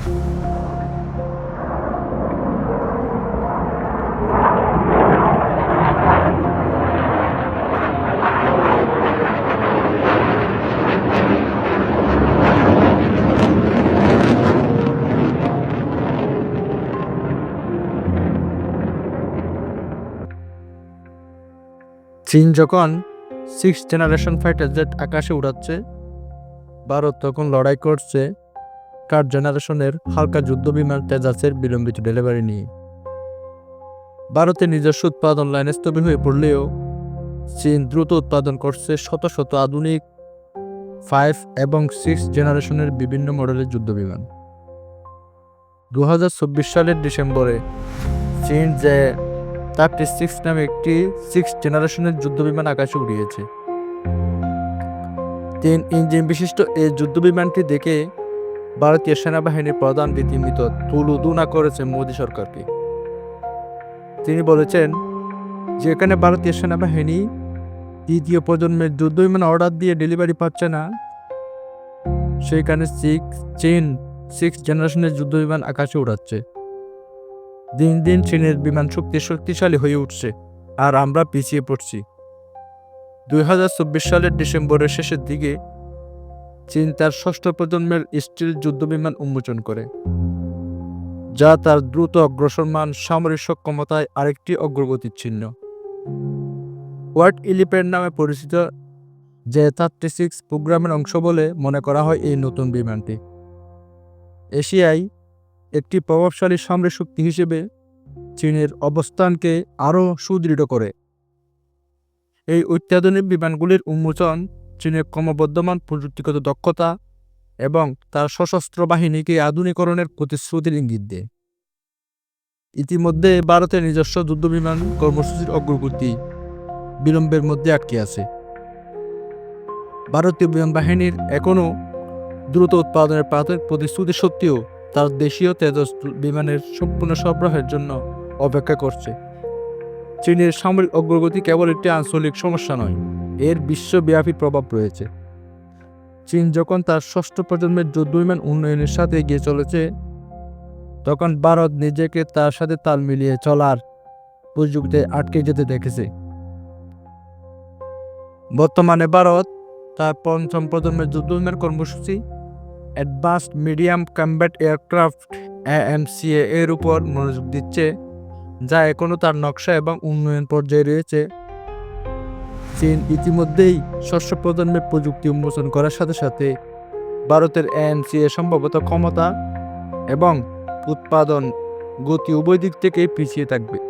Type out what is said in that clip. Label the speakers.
Speaker 1: চীন যখন six generation fighter jet আকাশে উড়াচ্ছে ভারত তখন লড়াই করছে। কার জেনারেশনের হালকা যুদ্ধ বিমান তেজাসের বিলম্বিত ডেলিভারি নিয়ে। ভারতের নিজস্ব উৎপাদন লাইন স্থবির হয়ে পড়লেও চীন দ্রুত উৎপাদন করছে শত শত আধুনিক ফাইভ এবং সিক্স জেনারেশনের বিভিন্ন মডেলের যুদ্ধ বিমান। দু সালের ডিসেম্বরে চীন যে থার্টি সিক্স নামে একটি সিক্স জেনারেশনের যুদ্ধবিমান আকাশে উড়িয়েছে। তিন ইঞ্জিন বিশিষ্ট এই যুদ্ধবিমানটি দেখে ভারতীয় সেনাবাহিনীর প্রধান রীতিমতো তুলুদুনা করেছে মোদী সরকারকে। তিনি বলেছেন যে এখানে ভারতীয় সেনাবাহিনী দ্বিতীয় প্রজন্মের যুদ্ধবিমান অর্ডার দিয়ে ডেলিভারি পাচ্ছে না, সেখানে সিক্স চীন সিক্স জেনারেশনের যুদ্ধবিমান আকাশে উড়াচ্ছে। দিন দিন চীনের বিমান শক্তি শক্তিশালী হয়ে উঠছে, আর আমরা পিছিয়ে পড়ছি। দুই হাজার চব্বিশ সালের ডিসেম্বরের শেষের দিকে চীন তার ষষ্ঠ প্রজন্মের স্টিল যুদ্ধবিমান উন্মোচন করে, যা তার দ্রুত অগ্রসরমান সামরিক সক্ষমতায় আরেকটি অগ্রগতির চিহ্ন ওয়ার্ড ইলিপেন্ট নামে পরিচিত যে থার্টি সিক্স প্রোগ্রামের অংশ বলে মনে করা হয় এই নতুন বিমানটি। এশিয়ায় একটি প্রভাবশালী সামরিক শক্তি হিসেবে চীনের অবস্থানকে আরও সুদৃঢ় করে। এই অত্যাধুনিক বিমানগুলির উন্মোচন চীনের ক্রমবর্ধমান প্রযুক্তিগত দক্ষতা এবং তার সশস্ত্র বাহিনীকে আধুনিকরণের প্রতিশ্রুতির ইঙ্গিত দেয়। ইতিমধ্যে ভারতের নিজস্ব যুদ্ধবিমান কর্মসূচির অগ্রগতি বিলম্বের মধ্যে আটকে আছে। ভারতীয় বিমান বাহিনীর এখনও দ্রুত উৎপাদনের প্রাথমিক প্রতিশ্রুতি সত্ত্বেও তার দেশীয় তেজস বিমানের সম্পূর্ণ সরবরাহের জন্য অপেক্ষা করছে। চীনের সামরিক অগ্রগতি কেবল একটি আঞ্চলিক সমস্যা নয় এর বিশ্বব্যাপী প্রভাব রয়েছে। চীন যখন তার ষষ্ঠ প্রজন্মের যুদ্ধ বিমান উন্নয়নের সাথে এগিয়ে চলেছে, তখন ভারত নিজেকে তার সাথে তাল মিলিয়ে চলার প্রযুক্তিতে আটকে যেতে দেখেছে। বর্তমানে ভারত তার পঞ্চম প্রজন্মের যুদ্ধ বিমান কর্মসূচি advanced medium combat aircraft AMCA এর উপর মনোযোগ দিচ্ছে, যা এখনও তার নকশা এবং উন্নয়ন পর্যায়ে রয়েছে। চীন ইতিমধ্যেই ষষ্ঠ প্রজন্মের প্রযুক্তি উন্মোচন করার সাথে সাথে ভারতের এএমসিএ সম্ভবত ক্ষমতা এবং উৎপাদন গতি উভয় দিক থেকেই পিছিয়ে থাকবে।